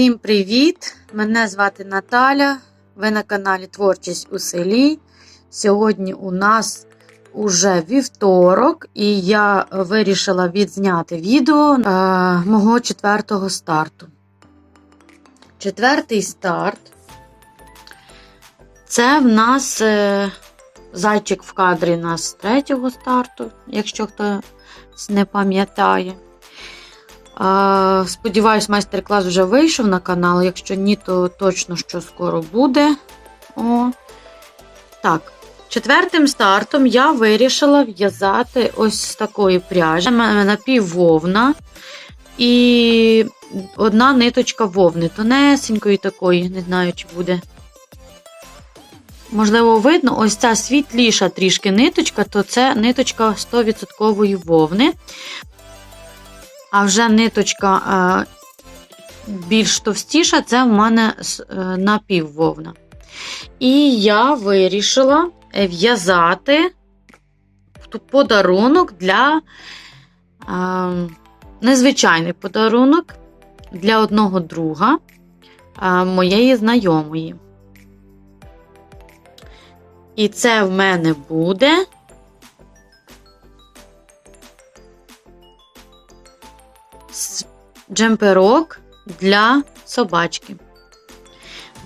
Всім привіт! Мене звати Наталя. Ви на каналі Творчість у селі. Сьогодні у нас уже вівторок, і я вирішила відзняти відео е, мого четвертого старту. Четвертий старт. Це в нас е, зайчик в кадрі нас третього старту, якщо хто не пам'ятає. Сподіваюсь, майстер-клас вже вийшов на канал. Якщо ні, то точно що скоро буде. О. Так, четвертим стартом я вирішила в'язати ось з такої пряжі. Напіввовна і одна ниточка вовни. Тонесенької такої, не знаю, чи буде. Можливо, видно, ось ця світліша трішки ниточка, то це ниточка 100% вовни. А вже ниточка е, більш товстіша, це в мене е, напіввовна. І я вирішила в'язати подарунок для е, незвичайний подарунок для одного друга моєї знайомої. І це в мене буде джемперок для собачки.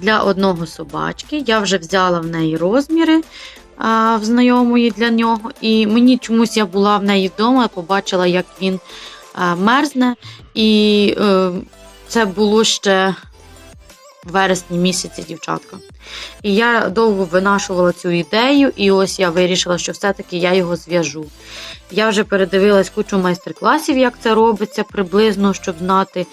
Для одного собачки. Я вже взяла в неї розміри а, в знайомої для нього. І мені чомусь я була в неї вдома, побачила, як він а, мерзне. І е, це було ще в вересні місяці, дівчатка. І я довго винашувала цю ідею, і ось я вирішила, що все-таки я його зв'яжу. Я вже передивилась кучу майстер-класів, як це робиться приблизно, щоб знати.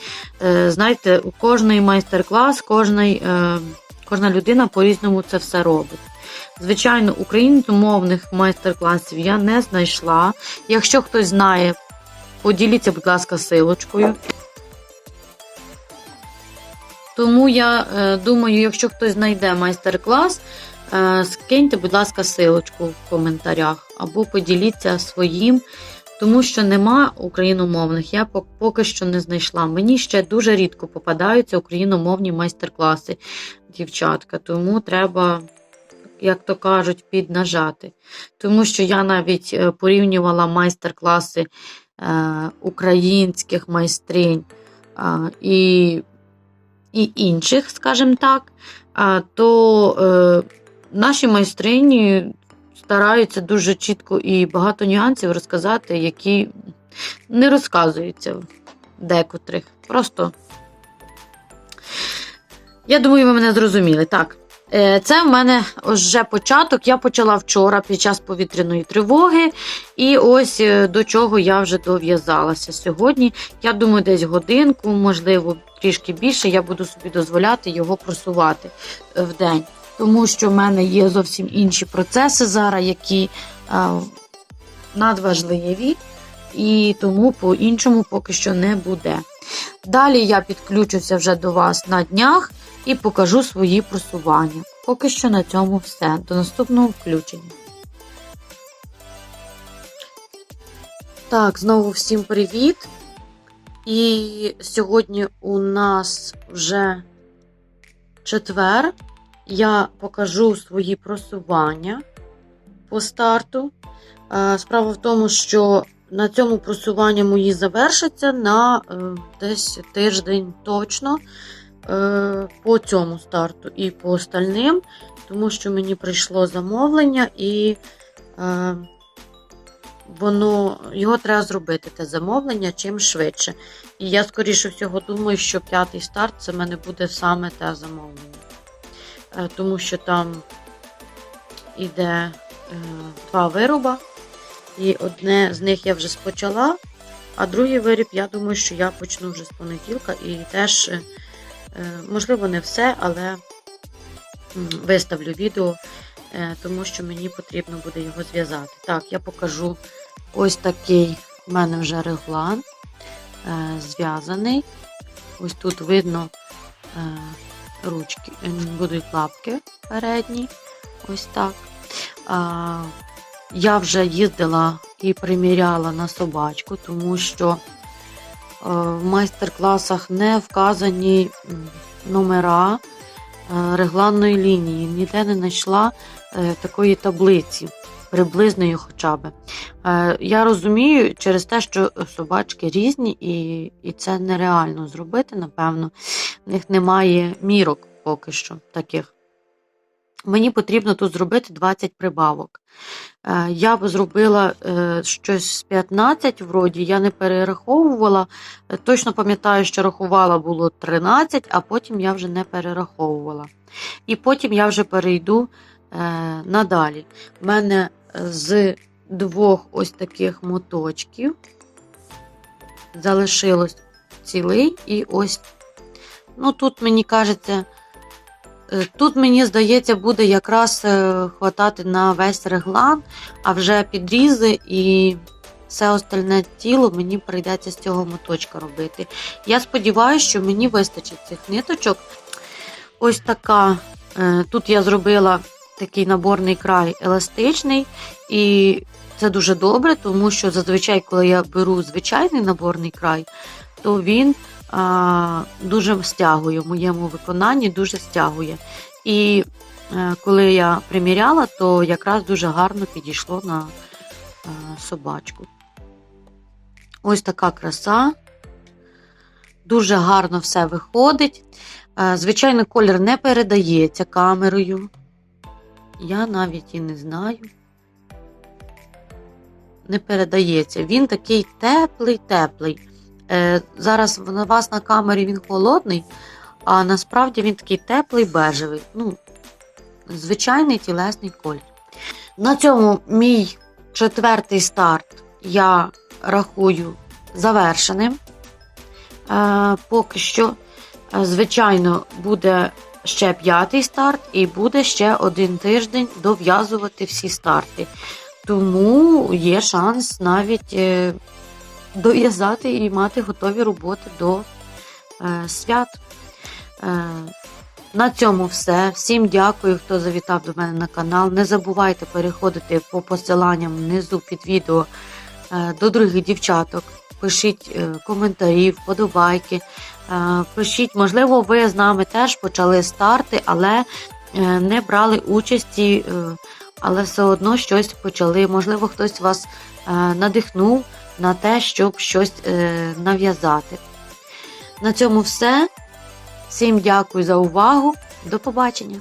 Е, знаєте, у кожний майстер-клас, кожний, е, кожна людина по-різному це все робить. Звичайно, україномовних майстер-класів я не знайшла. Якщо хтось знає, поділіться, будь ласка, силочкою. Тому я е, думаю, якщо хтось знайде майстер-клас, е, скиньте, будь ласка, силочку в коментарях або поділіться своїм, тому що нема україномовних. Я поки що не знайшла. Мені ще дуже рідко попадаються україномовні майстер-класи, дівчатка. Тому треба, як то кажуть, піднажати. Тому що я навіть е, порівнювала майстер-класи українських майстринь. І і інших, скажімо так, то е, наші майстрині стараються дуже чітко і багато нюансів розказати, які не розказуються декотрих. Просто, я думаю, ви мене зрозуміли. Так. Е, це в мене вже початок. Я почала вчора під час повітряної тривоги, і ось е, до чого я вже дов'язалася сьогодні. Я думаю, десь годинку, можливо, трішки більше, я буду собі дозволяти його просувати е, в день. Тому що в мене є зовсім інші процеси зараз, які надважливі, і тому по-іншому поки що не буде. Далі я підключуся вже до вас на днях і покажу свої просування. Поки що на цьому все. До наступного включення. Так, знову всім привіт! І сьогодні у нас вже четвер. Я покажу свої просування по старту. Е, справа в тому, що на цьому просування мої завершаться на е, десь тиждень точно. Е, по цьому старту і по остальним, тому що мені прийшло замовлення, і воно, його треба зробити, те замовлення чим швидше. І я, скоріше всього, думаю, що п'ятий старт це в мене буде саме те замовлення. Е, тому що там іде два вироба, і одне з них я вже спочала. А другий виріб, я думаю, що я почну вже з понеділка і теж Е, можливо, не все, але виставлю відео, е, тому що мені потрібно буде його зв'язати. Так, я покажу ось такий в мене вже реглан е, зв'язаний. Ось тут видно ручки, будуть лапки передні. Ось так. Я вже їздила і приміряла на собачку, тому що в майстер-класах не вказані номера е, регланної лінії. Ніде не знайшла е, такої таблиці, приблизної хоча б. Е, Я розумію через те, що собачки різні, і, і це нереально зробити, напевно. В них немає мірок поки що таких. Мені потрібно тут зробити 20 прибавок. Е, Я б зробила е, щось з 15, вроді, я не перераховувала. Е, Точно пам'ятаю, що рахувала було 13, а потім я вже не перераховувала. І потім я вже перейду надалі. У мене з двох ось таких моточків залишилось цілий і ось. Ну, тут мені кажеться, тут мені здається, буде якраз е, хватати на весь реглан, а вже підрізи і все остальне тіло мені прийдеться з цього моточка робити. Я сподіваюся, що мені вистачить цих ниточок. Ось така. е, Тут я зробила такий наборний край еластичний, і це дуже добре, тому що зазвичай, коли я беру звичайний наборний край, то він а, дуже стягує в моєму виконанні, дуже стягує. І е, коли я приміряла, то якраз дуже гарно підійшло на е, собачку. Ось така краса. Дуже гарно все виходить. Е, Звичайно, колір не передається камерою. Я навіть і не знаю. Не передається. Він такий теплий-теплий. Е, зараз на вас на камері він холодний, а насправді він такий теплий бежевий. Ну, звичайний тілесний колір. На цьому мій четвертий старт я рахую завершеним. Е, поки що, е, звичайно, буде ще п'ятий старт, і буде ще один тиждень дов'язувати всі старти. Тому є шанс навіть дов'язати і мати готові роботи до е, свят. Е, на цьому все. Всім дякую, хто завітав до мене на канал. Не забувайте переходити по посиланням внизу під відео е, до других дівчаток. Пишіть е, коментарі, вподобайки. Е, Пишіть, можливо, ви з нами теж почали старти, але е, не брали участі, е, але все одно щось почали. Можливо, хтось вас е, надихнув на те, щоб щось е, нав'язати. На цьому все. Всім дякую за увагу. До побачення!